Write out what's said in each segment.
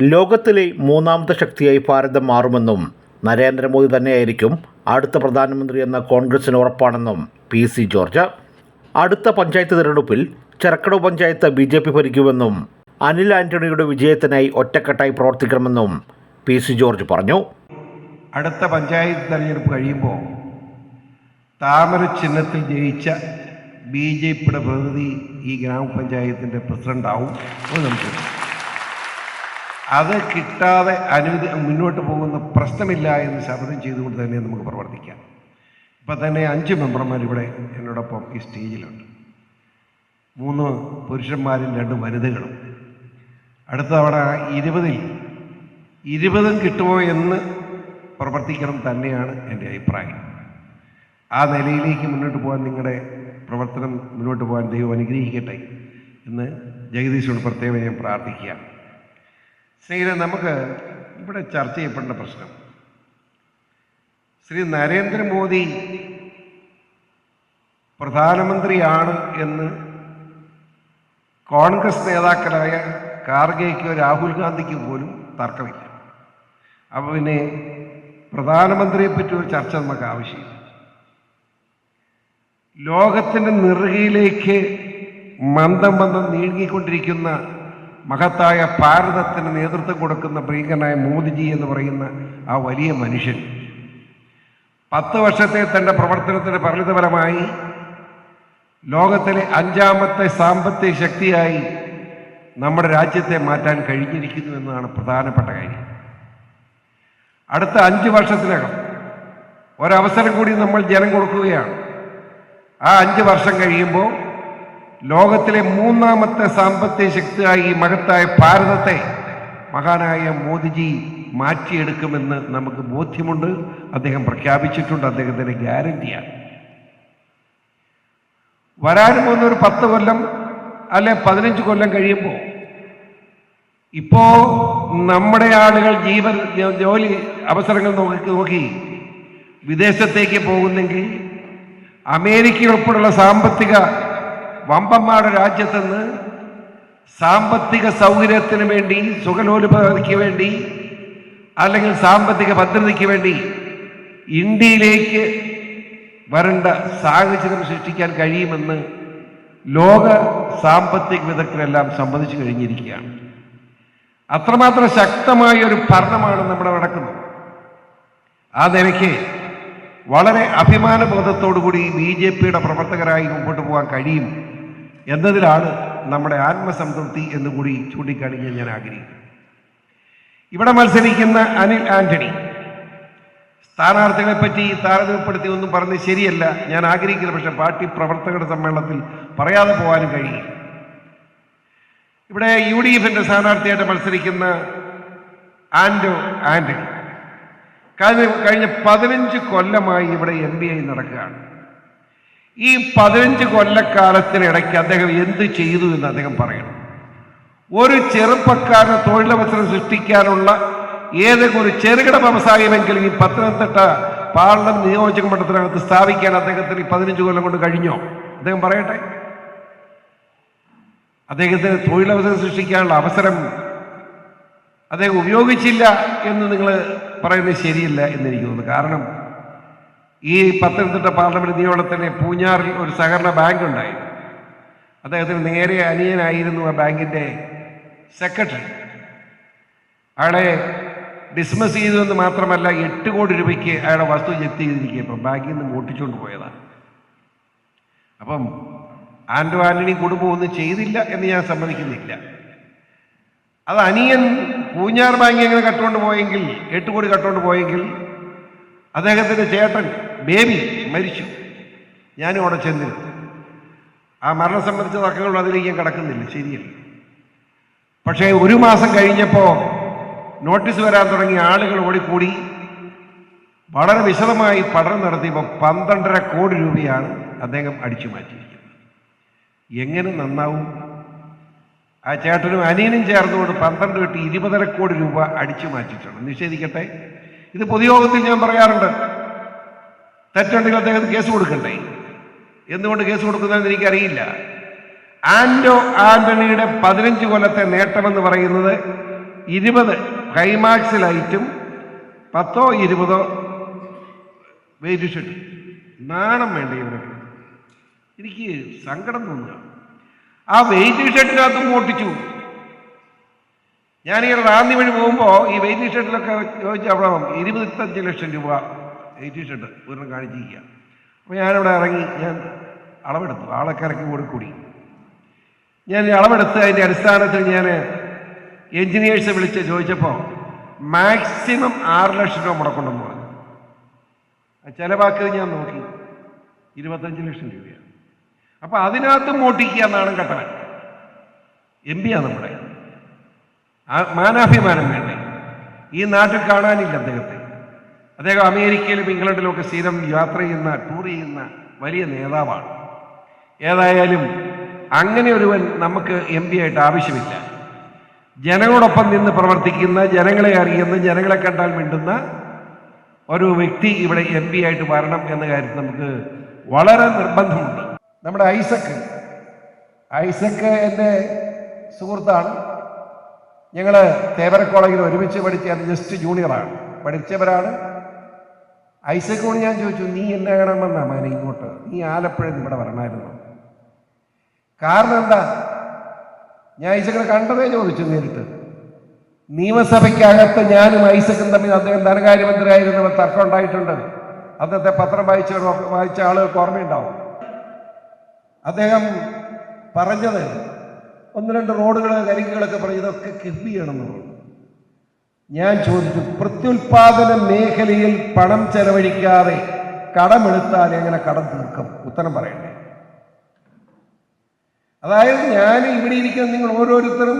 ലോകത്തിലെ മൂന്നാമത്തെ ശക്തിയായി ഭാരതം മാറുമെന്നും നരേന്ദ്രമോദി തന്നെയായിരിക്കും അടുത്ത പ്രധാനമന്ത്രി എന്ന കോൺഗ്രസിന് ഉറപ്പാണെന്നും പി സി ജോർജ്. അടുത്ത പഞ്ചായത്ത് തിരഞ്ഞെടുപ്പിൽ Cherakkada panchayat B J P ഭരിക്കുമെന്നും Anil ആന്റണിയുടെ വിജയത്തിനായി ഒറ്റക്കെട്ടായി പ്രവർത്തിക്കണമെന്നും പി സി ജോർജ് പറഞ്ഞു. അടുത്ത പഞ്ചായത്ത് തെരഞ്ഞെടുപ്പ് കഴിയുമ്പോൾ താമര ചിഹ്നത്തിൽ ജയിച്ച ബി ജെ പിയുടെ പ്രതിനിധി ഈ ഗ്രാമപഞ്ചായത്തിന്റെ പ്രസിഡന്റാവും അത് നമുക്ക് അത് കിട്ടാതെ അനുവദി മുന്നോട്ട് പോകുന്ന പ്രശ്നമില്ല എന്ന് ശബ്ദം ചെയ്തുകൊണ്ട് തന്നെ നമുക്ക് പ്രവർത്തിക്കാം. ഇപ്പം തന്നെ അഞ്ച് മെമ്പർമാർ ഇവിടെ എന്നോടൊപ്പം ഈ സ്റ്റേജിലുണ്ട്. മൂന്ന് പുരുഷന്മാരും രണ്ട് വനിതകളും. അടുത്ത തവണ ഇരുപതിൽ ഇരുപതും കിട്ടുമോ എന്ന് പ്രവർത്തിക്കണം തന്നെയാണ് എന്റെ അഭിപ്രായം. ആ നിലയിലേക്ക് മുന്നോട്ട് പോകാൻ നിങ്ങളുടെ പ്രവർത്തനം മുന്നോട്ട് പോകാൻ ദൈവം അനുഗ്രഹിക്കട്ടെ എന്ന് ജഗദീശോട് പ്രത്യേകം ഞാൻ പ്രാർത്ഥിക്കുകയാണ്. സ്നേഹിതരെ നമുക്ക് ഇവിടെ ചർച്ച ചെയ്യപ്പെടേണ്ട പ്രശ്നം. ശ്രീ നരേന്ദ്രമോദി പ്രധാനമന്ത്രിയാണ് എന്ന് കോൺഗ്രസ് നേതാക്കളായ കാർഗേക്കോ രാഹുൽ ഗാന്ധിക്ക് പോലും തർക്കമില്ല. അപ്പോൾ പിന്നെ പ്രധാനമന്ത്രിയെ പറ്റി ഒരു ചർച്ച നമുക്ക് ആവശ്യമില്ല. ലോകത്തിന്റെ നെറുകയിലേക്ക് മന്ദം മന്ദം നീങ്ങിക്കൊണ്ടിരിക്കുന്ന മഹത്തായ ഭാരതത്തിന് നേതൃത്വം കൊടുക്കുന്ന പ്രീകനായ മോദിജി എന്ന് പറയുന്ന ആ വലിയ മനുഷ്യൻ. പത്ത് വർഷത്തെ തന്റെ പ്രവർത്തനത്തിന്റെ പരിണിതഫലമായി ലോകത്തിലെ അഞ്ചാമത്തെ സാമ്പത്തിക ശക്തിയായി നമ്മുടെ രാജ്യത്തെ മാറ്റാൻ കഴിഞ്ഞിരിക്കുന്നു എന്നതാണ് പ്രധാനപ്പെട്ട കാര്യം. അടുത്ത അഞ്ച് വർഷത്തിനകം ഒരവസരം കൂടി നമ്മൾ ജനം കൊടുക്കുകയാണ്. ആ അഞ്ച് വർഷം കഴിയുമ്പോൾ ലോകത്തിലെ മൂന്നാമത്തെ സാമ്പത്തിക ശക്തിയായി ഈ മഹത്തായ ഭാരതത്തെ മഹാനായ മോദിജി മാറ്റിയെടുക്കുമെന്ന് നമുക്ക് ബോധ്യമുണ്ട്. അദ്ദേഹം പ്രഖ്യാപിച്ചിട്ടുണ്ട്. അദ്ദേഹത്തിന്റെ ഗ്യാരണ്ടിയാണ്. വരാൻ പോകുന്ന ഒരു പത്ത് കൊല്ലം അല്ലെ പതിനഞ്ച് കൊല്ലം കഴിയുമ്പോൾ ഇപ്പോ നമ്മുടെ ആളുകൾ ജീവൻ ജോലി അവസരങ്ങൾ നോക്കി നോക്കി വിദേശത്തേക്ക് പോകുന്നെങ്കിൽ അമേരിക്ക ഉൾപ്പെടെയുള്ള സാമ്പത്തിക വമ്പന്മാരുടെ രാജ്യത്തുനിന്ന് സാമ്പത്തിക സൗകര്യത്തിന് വേണ്ടി സുഖലോലുപതയ്ക്ക് വേണ്ടി അല്ലെങ്കിൽ സാമ്പത്തിക ഭദ്രതയ്ക്ക് വേണ്ടി ഇന്ത്യയിലേക്ക് വരേണ്ട സാഹചര്യം സൃഷ്ടിക്കാൻ കഴിയുമെന്ന് ലോക സാമ്പത്തിക വിദഗ്ധരെല്ലാം സമ്മതിച്ചു കഴിഞ്ഞിരിക്കുകയാണ്. അത്രമാത്രം ശക്തമായ ഒരു ഭരണമാണ് നമ്മുടെ നടക്കുന്നത്. ആ നിലയ്ക്ക് വളരെ അഭിമാനബോധത്തോടുകൂടി ബി ജെ പിയുടെ പ്രവർത്തകരായി മുമ്പോട്ട് പോകാൻ കഴിയും എന്നതിലാണ് നമ്മുടെ ആത്മസംതൃപ്തി എന്ന് കൂടി ചൂണ്ടിക്കാണിക്കാൻ ഞാൻ ആഗ്രഹിക്കുന്നു ഇവിടെ മത്സരിക്കുന്ന അനിൽ ആന്റണി സ്ഥാനാർത്ഥികളെ പറ്റി താരതമ്യപ്പെടുത്തി ഒന്നും പറഞ്ഞ് ശരിയല്ല. ഞാൻ ആഗ്രഹിക്കില്ല പക്ഷെ പാർട്ടി പ്രവർത്തകരുടെ സമ്മേളനത്തിൽ പറയാതെ പോകാനും കഴിയില്ല. ഇവിടെ യു ഡി എഫിന്റെ സ്ഥാനാർത്ഥിയായിട്ട് മത്സരിക്കുന്ന ആൻഡോ ആന്റണി കഴിഞ്ഞ കഴിഞ്ഞ പതിനഞ്ച് കൊല്ലമായി ഇവിടെ എം ബി ഐ നടക്കുകയാണ്. ഈ പതിനഞ്ച് കൊല്ലക്കാലത്തിനിടയ്ക്ക് അദ്ദേഹം എന്ത് ചെയ്തു എന്ന് അദ്ദേഹം പറയണം. ഒരു ചെറുപ്പക്കാരന് തൊഴിലവസരം സൃഷ്ടിക്കാനുള്ള ഏതെങ്കിലും ഒരു ചെറുകിട വ്യവസായമെങ്കിലും ഈ പത്തനംതിട്ട പാർലമെന്റ് നിയോജക മണ്ഡലത്തിനകത്ത് സ്ഥാപിക്കാൻ അദ്ദേഹത്തിന് ഈ പതിനഞ്ച് കൊല്ലം കൊണ്ട് കഴിഞ്ഞോ? അദ്ദേഹം പറയട്ടെ. അദ്ദേഹത്തിന് തൊഴിലവസരം സൃഷ്ടിക്കാനുള്ള അവസരം അദ്ദേഹം ഉപയോഗിച്ചില്ല എന്ന് നിങ്ങൾ പറയുന്നത് ശരിയല്ല എന്നെനിക്ക് തോന്നുന്നു. കാരണം ഈ പത്തനംതിട്ട പാർലമെന്റ് നിയമനത്തിന് പൂഞ്ഞാറിൽ ഒരു സഹകരണ ബാങ്ക് ഉണ്ടായിരുന്നു. അദ്ദേഹത്തിന് നേരെ അനിയനായിരുന്നു ആ ബാങ്കിന്റെ സെക്രട്ടറി. അയാളെ ഡിസ്മിസ് ചെയ്തു എന്ന് മാത്രമല്ല എട്ട് കോടി രൂപയ്ക്ക് അയാളെ വസ്തു ജപ്തി ചെയ്തിരിക്കുക ഇപ്പം ബാങ്കിൽ നിന്ന് ഓട്ടിച്ചുകൊണ്ട് പോയതാണ്. അപ്പം ആൻഡോ ആന്റണി കുടുംബം ഒന്നും ചെയ്തില്ല എന്ന് ഞാൻ സമ്മതിക്കുന്നില്ല. അത് അനിയൻ പൂഞ്ഞാർ ബാങ്ക് എങ്ങനെ കട്ടുകൊണ്ട് പോയെങ്കിൽ എട്ട് കോടി കട്ടുകൊണ്ട് പോയെങ്കിൽ അദ്ദേഹത്തിന്റെ ചേട്ടൻ ബേബി മരിച്ചു. ഞാനും അവിടെ ചെന്നിരുന്നു ആ മരണം സംബന്ധിച്ച തർക്കങ്ങൾ അതിലേക്ക് ഞാൻ കിടക്കുന്നില്ല ശരിയല്ല. പക്ഷേ ഒരു മാസം കഴിഞ്ഞപ്പോൾ നോട്ടീസ് വരാൻ തുടങ്ങി ആളുകൾ ഓടിക്കൂടി. വളരെ വിശദമായി പഠനം നടത്തിയപ്പോൾ പന്ത്രണ്ടര കോടി രൂപയാണ് അദ്ദേഹം അടിച്ചു മാറ്റിയിരിക്കുന്നത്. എങ്ങനെ നന്നാവും? ആ ചേട്ടനും അനിയനും ചേർന്നുകൊണ്ട് പന്ത്രണ്ട് തൊട്ട് ഇരുപതര കോടി രൂപ അടിച്ചു മാറ്റിയിട്ടുണ്ട്. നിഷേധിക്കട്ടെ? ഇത് പൊതുയോഗത്തിൽ ഞാൻ പറയാറുണ്ട്. തെറ്റുണ്ടെങ്കിൽ അദ്ദേഹത്തിന് കേസ് കൊടുക്കണ്ടേ? എന്തുകൊണ്ട് കേസ് കൊടുക്കുന്നതെന്ന് എനിക്കറിയില്ല. ആൻഡോ ആന്റണിയുടെ പതിനഞ്ച് കൊല്ലത്തെ നേട്ടമെന്ന് പറയുന്നത് ഇരുപത് ക്ലൈമാക്സിലായിട്ടും പത്തോ ഇരുപതോ ഷർട്ട് നാണം വേണ്ട ഇവരൊക്കെ? എനിക്ക് സങ്കടം തോന്നുക. ആ വെയിറ്റ് ഷർട്ടിനകത്ത് മോട്ടിച്ചു ഞാനിങ്ങനെ റാന്നി വഴി പോകുമ്പോൾ ഈ വെയിറ്റ് ഷർട്ടിലൊക്കെ ചോദിച്ചു അവിടെ ഇരുപത്തഞ്ച് ലക്ഷം രൂപ വെയിറ്റ് ഷർട്ട് ഒരെണ്ണം കാണിച്ചിരിക്കുക. അപ്പോൾ ഞാനിവിടെ ഇറങ്ങി ഞാൻ അളവെടുത്തു. ആളൊക്കെ ഇറക്കി കൂടി. ഞാൻ അളവെടുത്ത് അതിന്റെ അടിസ്ഥാനത്തിൽ ഞാൻ എൻജിനീയേഴ്സ് വിളിച്ച് ചോദിച്ചപ്പോൾ മാക്സിമം ആറ് ലക്ഷം രൂപ മുടക്കുണ്ടെന്ന് പറഞ്ഞു. ചിലവാക്കത് ഞാൻ നോക്കി. ഇരുപത്തഞ്ച് ലക്ഷം രൂപയാണ്. അപ്പോൾ അതിനകത്ത് മോട്ടിക്കുക എന്നാണ് കട്ടവൻ എം പിയാണ് നമ്മുടെ. മാനാഭിമാനം വേണ്ടേ? ഈ നാട്ടിൽ കാണാനില്ല അദ്ദേഹത്തെ. അദ്ദേഹം അമേരിക്കയിലും ഇംഗ്ലണ്ടിലും ഒക്കെ സ്ഥിരം യാത്ര ചെയ്യുന്ന ടൂർ ചെയ്യുന്ന വലിയ നേതാവാണ്. ഏതായാലും അങ്ങനെ ഒരുവൻ നമുക്ക് എം പി ആയിട്ട് ആവശ്യമില്ല. ജനങ്ങളോടൊപ്പം നിന്ന് പ്രവർത്തിക്കുന്ന ജനങ്ങളെ അറിയുന്ന ജനങ്ങളെ കണ്ടാൽ മിണ്ടുന്ന ഒരു വ്യക്തി ഇവിടെ എം പി ആയിട്ട് വരണം എന്ന കാര്യത്തിൽ നമുക്ക് വളരെ നിർബന്ധമുണ്ട്. നമ്മുടെ ഐസക്ക് ഐസക്ക് എന്റെ സുഹൃത്താണ്. ഞങ്ങൾ തേവര കോളേജിൽ ഒരുമിച്ച് പഠിച്ച ജസ്റ്റ് ജൂനിയറാണ് പഠിച്ചവരാണ്. ഐസക്കോട് ഞാൻ ചോദിച്ചു നീ എന്നെ കാണാമെന്നാ മകനെ ഇങ്ങോട്ട്. നീ ആലപ്പുഴ ഇവിടെ വരണമായിരുന്നു കാരണം എന്താ? ഞാൻ ഐസക്കിനെ കണ്ടതേ ചോദിച്ചു നേരിട്ട്. നിയമസഭയ്ക്കകത്ത് ഞാനും ഐസക്കും തമ്മിൽ അദ്ദേഹം ധനകാര്യമന്ത്രിയായിരുന്നവർ തർക്കം ഉണ്ടായിട്ടുണ്ട്. അന്നത്തെ പത്രം വായിച്ച വായിച്ച ആളുകൾക്ക് ഓർമ്മയുണ്ടാവും. അദ്ദേഹം പറഞ്ഞത് ഒന്ന് രണ്ട് റോഡുകൾ കരിക്കുകളൊക്കെ പറഞ്ഞു ഇതൊക്കെ കിഫ്ബി ചെയ്യണമെന്ന് പറഞ്ഞു. ഞാൻ ചോദിച്ചു പ്രത്യുൽപാദന മേഖലയിൽ പണം ചെലവഴിക്കാതെ കടമെടുത്താൽ എങ്ങനെ കടം തീർക്കും? ഉത്തരം പറയണ്ടേ അതായത് ഞാൻ ഇവിടെ ഇരിക്കുന്ന നിങ്ങൾ ഓരോരുത്തരും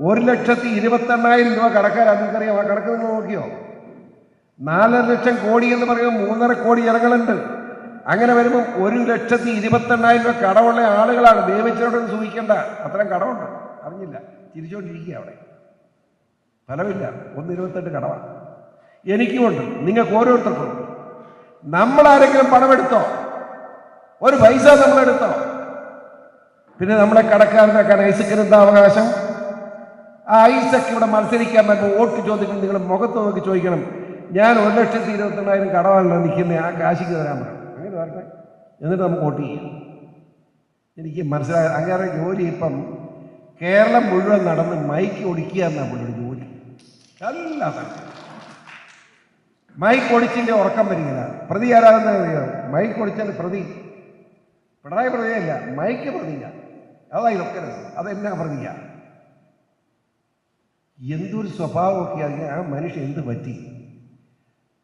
ഒരു ലക്ഷത്തി ഇരുപത്തെണ്ണായിരം രൂപ കടക്കാരാണ് നിങ്ങൾക്കറിയാം ആ കടക്ക് നിങ്ങൾ നോക്കിയോ? നാലര ലക്ഷം കോടി എന്ന് പറയുമ്പോൾ മൂന്നര കോടി ജനങ്ങളുണ്ട്. അങ്ങനെ വരുമ്പോൾ ഒരു ലക്ഷത്തി ഇരുപത്തെണ്ണായിരം രൂപ കടമുള്ള ആളുകളാണ്. ദൈവച്ചോടൊന്നും സൂഹിക്കേണ്ട അത്രയും കടമുണ്ട്. അറിഞ്ഞില്ല. ചിരിച്ചോണ്ടിരിക്കുക അവിടെ. ഫലമില്ല. ഒന്ന് ഇരുപത്തെട്ട് കടമാണ് എനിക്കുമുണ്ട്. നിങ്ങൾക്ക് ഓരോരുത്തർക്കും നമ്മൾ ആരെങ്കിലും പണമെടുത്തോ? ഒരു പൈസ നമ്മളെടുത്തോ? പിന്നെ നമ്മളെ കടക്കാരനാക്കാൻ ഐസക്കിന് എന്താ അവകാശം? ആ ഐസക്ക് ഇവിടെ മത്സരിക്കാൻ നമുക്ക് വോട്ട് ചോദിക്കണം നിങ്ങൾ മുഖത്ത് നോക്കി ചോദിക്കണം. ഞാൻ ഒരു ലക്ഷത്തി ഇരുപത്തെണ്ണായിരം കടമാണല്ലോ നിൽക്കുന്നത് ആ കാശിക്ക് തരാൻ പറയും അങ്ങനെ വരട്ടെ. എന്നിട്ട് നമുക്ക് വോട്ട് ചെയ്യാം. എനിക്ക് മനസ്സിലായ അങ്ങനെ ജോലി ഇപ്പം കേരളം മുഴുവൻ നടന്ന് മൈക്ക് ഒടിക്കുക എന്നാണ് പുള്ളിയുടെ എല്ലാ മൈക്ക് ഒടിച്ചിന്റെ ഉറക്കം വരികയില്ല പ്രതി ആരാകുന്ന മൈക്ക് ഒടിച്ചാൽ പ്രതി. പിണറായി പ്രതിയല്ല മൈക്ക് പ്രതിയ അതാ ഇതൊക്കെ രസം. അതെന്നാ പ്രതിയ എന്തൊരു സ്വഭാവമൊക്കെ അതിന് ആ മനുഷ്യൻ എന്ത് പറ്റി?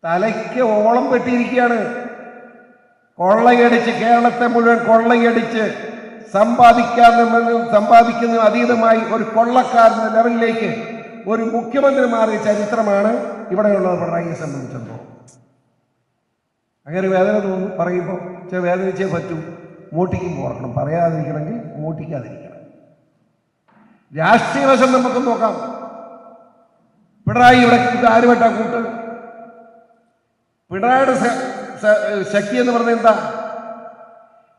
തലയ്ക്ക് ഓളം പെട്ടിയിരിക്കുകയാണ് കൊള്ളയടിച്ച് കേരളത്തെ മുഴുവൻ കൊള്ളയടിച്ച് സമ്പാദിക്കാനും സമ്പാദിക്കുന്നതിനും അതീതമായി ഒരു കൊള്ളക്കാരന്റെ ലെവലിലേക്ക് ഒരു മുഖ്യമന്ത്രി മാറിയ ചരിത്രമാണ് ഇവിടെയുള്ള പിണറായിയെ സംബന്ധിച്ചിടത്തോളം അങ്ങനെ വേദന തോന്നും പറയുമ്പോൾ ചില വേദനിച്ചേ പറ്റൂ. വോട്ടിക്കും ഓർക്കണം. പറയാതിരിക്കണമെങ്കിൽ വോട്ടിക്കാതിരിക്കണം രാഷ്ട്രീയ വശം നമുക്ക് നോക്കാം. പിണറായി ഇവിടെ ആരുമായിട്ടാ കൂട്ട്? പിണറായിയുടെ ശക്തി എന്ന് പറഞ്ഞ എന്താ?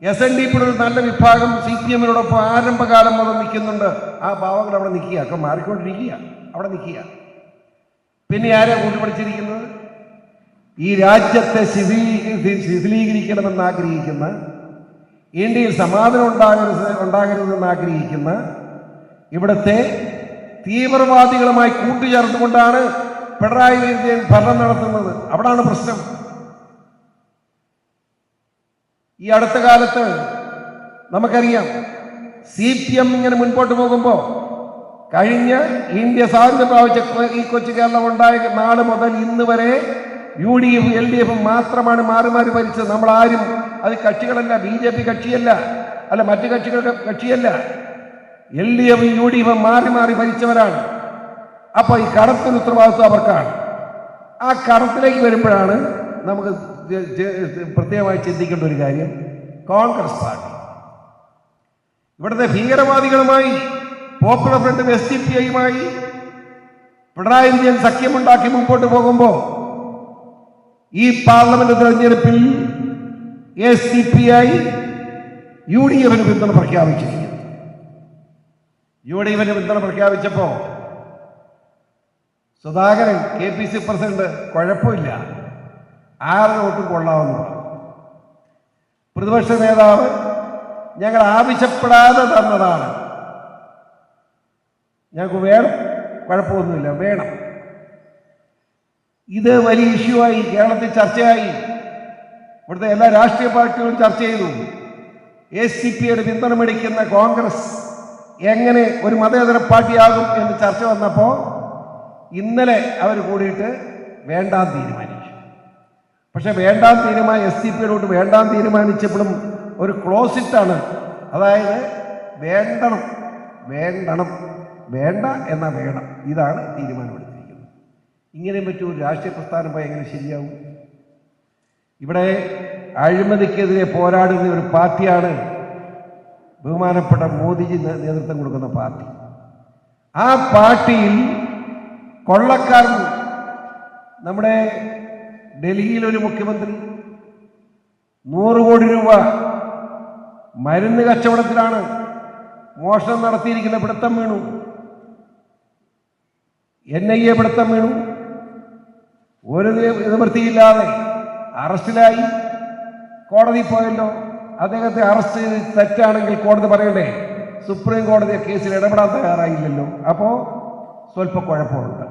എസ് എൻ ഡി പിയുടെ ഒരു നല്ല വിഭാഗം സി പി എമ്മിനോടൊപ്പം ആരംഭകാലം മുതൽ നിൽക്കുന്നുണ്ട്. ആ ഭാവങ്ങൾ അവിടെ നിൽക്കുക ഒക്കെ മാറിക്കൊണ്ടിരിക്കുക അവിടെ നിൽക്കുക. പിന്നെ ആരെ കൂട്ടിപ്പിടിച്ചിരിക്കുന്നത് ഈ രാജ്യത്തെ ശിഥിലീ ശിഥിലീകരിക്കണമെന്ന് ആഗ്രഹിക്കുന്ന ഇന്ത്യയിൽ സമാധാനം ഉണ്ടാകരുത് ഉണ്ടാകരുതെന്ന് ആഗ്രഹിക്കുന്ന ഇവിടുത്തെ തീവ്രവാദികളുമായി കൂട്ടുചേർത്തുകൊണ്ടാണ് പിണറായി വിജയൻ ഭരണം നടത്തുന്നത്. അവിടാണ് പ്രശ്നം. ഈ അടുത്ത കാലത്ത് നമുക്കറിയാം സി പി എം ഇങ്ങനെ മുൻപോട്ട് പോകുമ്പോൾ കഴിഞ്ഞ ഇന്ത്യ സ്വാതന്ത്ര്യം പ്രാപിച്ച ഈ കൊച്ചു കേരളം ഉണ്ടായ നാട് മുതൽ ഇന്ന് വരെ U D F L D എഫും മാത്രമാണ് മാറി മാറി ഭരിച്ചത്. നമ്മൾ ആരും അത് കക്ഷികളല്ല ബി ജെ പി കക്ഷിയല്ല അല്ല മറ്റു കക്ഷികളുടെ കക്ഷിയല്ല. എൽ ഡി എഫും യു ഡി എഫും മാറി മാറി ഭരിച്ചവരാണ്. അപ്പോൾ ഈ കടത്തിന് ഉത്തരവാദിത്വം അവർക്കാണ്. ആ കടത്തിലേക്ക് വരുമ്പോഴാണ് നമുക്ക് പ്രത്യേകമായി ചിന്തിക്കേണ്ട ഒരു കാര്യം. Congress party. ഇവിടുത്തെ ഭീകരവാദികളുമായി പോപ്പുലർ ഫ്രണ്ടും എസ് ഡി പി ഐയുമായി പിണറായി വിജയൻ സഖ്യമുണ്ടാക്കി മുമ്പോട്ട് പോകുമ്പോൾ ഈ പാർലമെന്റ് തെരഞ്ഞെടുപ്പിൽ S D P I U D എഫിന് പിന്തുണ പ്രഖ്യാപിച്ചിരിക്കുന്നു. യു ഡി എഫിന് പിന്തുണ പ്രഖ്യാപിച്ചപ്പോൾ Sudhakaran K P C president കുഴപ്പമില്ല. ആരുടെ വോട്ടും കൊള്ളാമെന്ന് പറഞ്ഞു പ്രതിപക്ഷ നേതാവ് ഞങ്ങൾ ആവശ്യപ്പെടാതെ തന്നതാണ്. ഞങ്ങൾക്ക് വേണം കുഴപ്പമൊന്നുമില്ല. വേണം. ഇത് വലിയ ഇഷ്യൂ ആയി കേരളത്തിൽ ചർച്ചയായി. ഇവിടുത്തെ എല്ലാ രാഷ്ട്രീയ പാർട്ടികളും ചർച്ച ചെയ്തു. എ സി പിയുടെ പിന്തുണ മേടിക്കുന്ന കോൺഗ്രസ് എങ്ങനെ ഒരു മതേതര പാർട്ടിയാകും എന്ന് ചർച്ച വന്നപ്പോൾ ഇന്നലെ അവർ കൂടിയിട്ട് വേണ്ടാൻ തീരുമാനിച്ചു. പക്ഷെ വേണ്ടാൻ തീരുമാനം എസ് സി പിയിലോട്ട് വേണ്ടാൻ തീരുമാനിച്ചപ്പോഴും ഒരു ക്ലോസിറ്റാണ്. അതായത് വേണ്ടണം വേണ്ടണം. വേണ്ട എന്ന വേണം. ഇതാണ് തീരുമാനമെടുത്തിരിക്കുന്നത്. ഇങ്ങനെ പറ്റൂ ഒരു രാഷ്ട്രീയ പ്രസ്ഥാനം പോയി എങ്ങനെ ശരിയാവും? ഇവിടെ അഴിമതിക്കെതിരെ പോരാടുന്ന ഒരു പാർട്ടിയാണ് ബഹുമാനപ്പെട്ട മോദിജി നേതൃത്വം കൊടുക്കുന്ന പാർട്ടി. ആ പാർട്ടിയിൽ കൊള്ളക്കാരൻ നമ്മുടെ ഡൽഹിയിൽ ഒരു മുഖ്യമന്ത്രി നൂറ് കോടി രൂപ മരുന്ന് കച്ചവടത്തിലാണ് മോഷണം നടത്തിയിരിക്കുന്ന പിടുത്തം വീണു. എൻ ഐ എ പിടുത്തം വീണു. ഒരു നിവൃത്തിയില്ലാതെ അറസ്റ്റിലായി. കോടതി പോയല്ലോ. അദ്ദേഹത്തെ അറസ്റ്റ് ചെയ്ത് തെറ്റാണെങ്കിൽ കോടതി പറയണ്ടേ സുപ്രീം കോടതി കേസിൽ ഇടപെടാൻ തയ്യാറായില്ലല്ലോ. അപ്പോൾ സ്വല്പ കുഴപ്പമുണ്ട്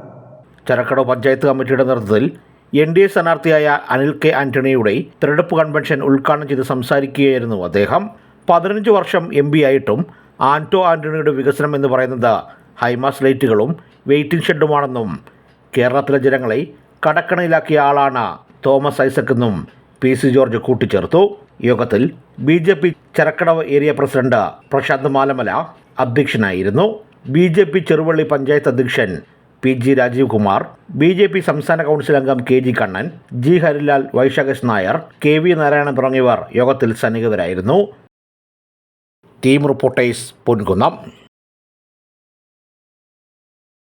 ചരക്കട പഞ്ചായത്ത് കമ്മിറ്റിയുടെ നേതൃത്വത്തിൽ എൻ ഡി എ സ്ഥാനാർത്ഥിയായ അനിൽ കെ ആന്റണിയുടെ തെരഞ്ഞെടുപ്പ് കൺവെൻഷൻ ഉദ്ഘാടനം ചെയ്ത് സംസാരിക്കുകയായിരുന്നു അദ്ദേഹം. പതിനഞ്ച് വർഷം എം പി ആയിട്ടും ആന്റോ ആന്റണിയുടെ വികസനം എന്ന് പറയുന്നത് ഹൈമാസ് ലൈറ്റുകളും വെയിറ്റിംഗ് ഷെഡുമാണെന്നും കേരളത്തിലെ ജനങ്ങളെ കടക്കണയിലാക്കിയ ആളാണ് തോമസ് ഐസക് എന്നും പി സി ജോർജ് കൂട്ടിച്ചേർത്തു. യോഗത്തിൽ B J P Charakkadavu area president Prashanth Malamala അധ്യക്ഷനായിരുന്നു. B J P Cheruvally panchayat അധ്യക്ഷൻ P G Rajeev Kumar B J P സംസ്ഥാന കൗൺസിൽ അംഗം K G Kannan G Harilal Vaishakhesh Nair K V Narayanan തുടങ്ങിയവർ യോഗത്തിൽ സന്നിഹിതരായിരുന്നു. Team reporters Ponkunnam.